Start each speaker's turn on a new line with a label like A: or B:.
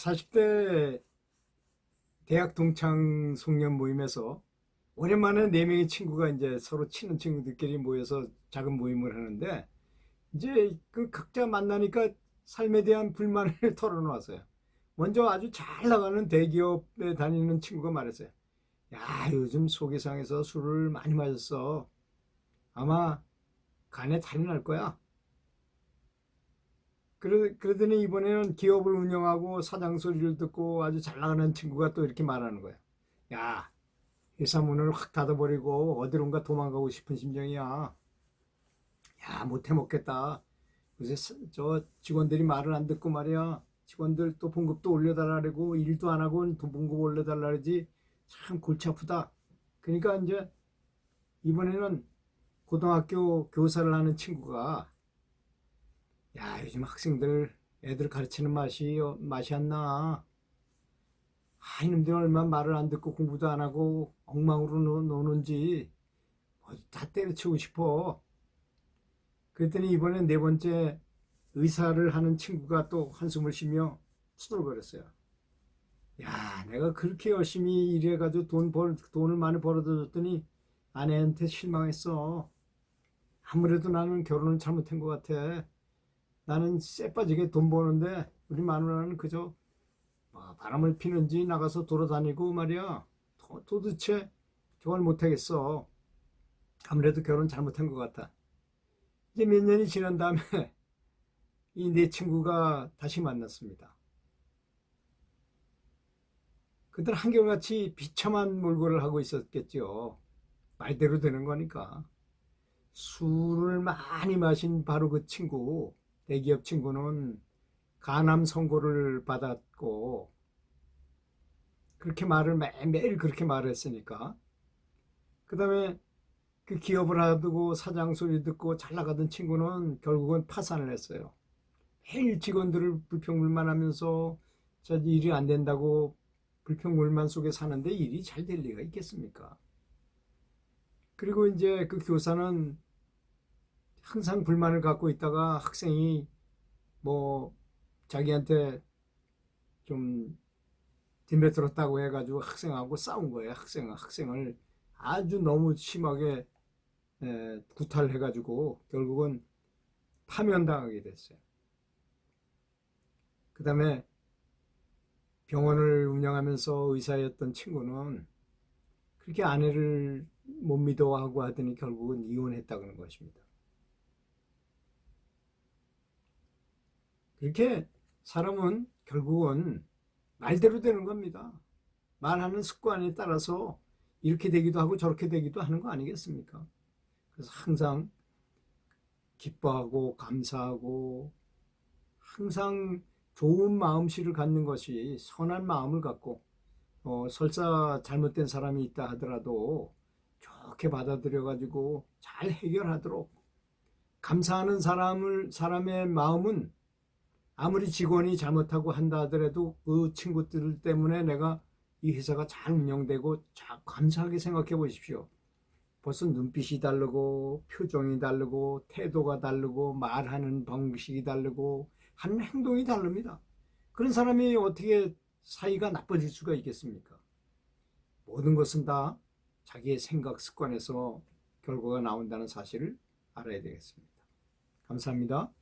A: 40대 대학 동창 송년 모임에서 오랜만에 네 명의 친구가 이제 서로 치는 친구들끼리 모여서 작은 모임을 하는데 이제 그 각자 만나니까 삶에 대한 불만을 털어놓았어요. 먼저 아주 잘 나가는 대기업에 다니는 친구가 말했어요. 야, 요즘 소개상에서 술을 많이 마셨어. 아마 간에 탈이 날 거야. 그러, 그러더니 이번에는 기업을 운영하고 사장 소리를 듣고 아주 잘 나가는 친구가 또 이렇게 말하는 거야. 야, 회사 문을 확 닫아버리고 어디론가 도망가고 싶은 심정이야. 야, 못해 먹겠다. 요새 사- 저 직원들이 말을 안 듣고 말이야. 직원들 또 봉급도 올려달라고 일도 안 하고 돈 봉급 올려달라 그러지. 참 골치 아프다. 그러니까 이제 이번에는 고등학교 교사를 하는 친구가 야, 요즘 학생들 애들 가르치는 맛이 어, 맛이 안 나. 아, 이놈들 얼마나 말을 안 듣고 공부도 안 하고 엉망으로 노, 노는지 다 때려치우고 싶어. 그랬더니 이번에 네 번째 의사를 하는 친구가 또 한숨을 쉬며 투덜거렸어요. 야, 내가 그렇게 열심히 일해가지고 돈 벌, 돈을 많이 벌어다 줬더니 아내한테 실망했어. 아무래도 나는 결혼을 잘못한 것 같아. 나는 쎄 빠지게 돈 버는데 우리 마누라는 그저 뭐 바람을 피는지 나가서 돌아다니고 말이야. 도, 도대체 저걸 못하겠어. 아무래도 결혼 잘못한 것 같아. 이제 몇 년이 지난 다음에 이 내 친구가 다시 만났습니다. 그들 한결같이 비참한 몰골을 하고 있었겠죠. 말대로 되는 거니까. 술을 많이 마신 바로 그 친구, 대기업 친구는 간암 선고를 받았고, 그렇게 말을 매일 그렇게 말을 했으니까. 그 다음에 그 기업을 하고 사장 소리 듣고 잘 나가던 친구는 결국은 파산을 했어요. 매일 직원들을 불평불만 하면서 저 일이 안 된다고 불평불만 속에 사는데 일이 잘 될 리가 있겠습니까? 그리고 이제 그 교사는 항상 불만을 갖고 있다가 학생이 뭐 자기한테 좀 뒷매들었다고 해가지고 학생하고 싸운 거예요. 학생, 학생을 아주 너무 심하게 에, 구타를 해가지고 결국은 파면당하게 됐어요. 그 다음에 병원을 운영하면서 의사였던 친구는 그렇게 아내를 못 믿어하고 하더니 결국은 이혼했다는 것입니다. 그렇게 사람은 결국은 말대로 되는 겁니다. 말하는 습관에 따라서 이렇게 되기도 하고 저렇게 되기도 하는 거 아니겠습니까? 그래서 항상 기뻐하고 감사하고 항상 좋은 마음씨를 갖는 것이 선한 마음을 갖고 어, 설사 잘못된 사람이 있다 하더라도 좋게 받아들여 가지고 잘 해결하도록 감사하는 사람을 사람의 마음은 아무리 직원이 잘못하고 한다 하더라도 그 친구들 때문에 내가 이 회사가 잘 운영되고 자, 감사하게 생각해 보십시오. 벌써 눈빛이 다르고 표정이 다르고 태도가 다르고 말하는 방식이 다르고 하는 행동이 다릅니다. 그런 사람이 어떻게 사이가 나빠질 수가 있겠습니까? 모든 것은 다 자기의 생각 습관에서 결과가 나온다는 사실을 알아야 되겠습니다. 감사합니다.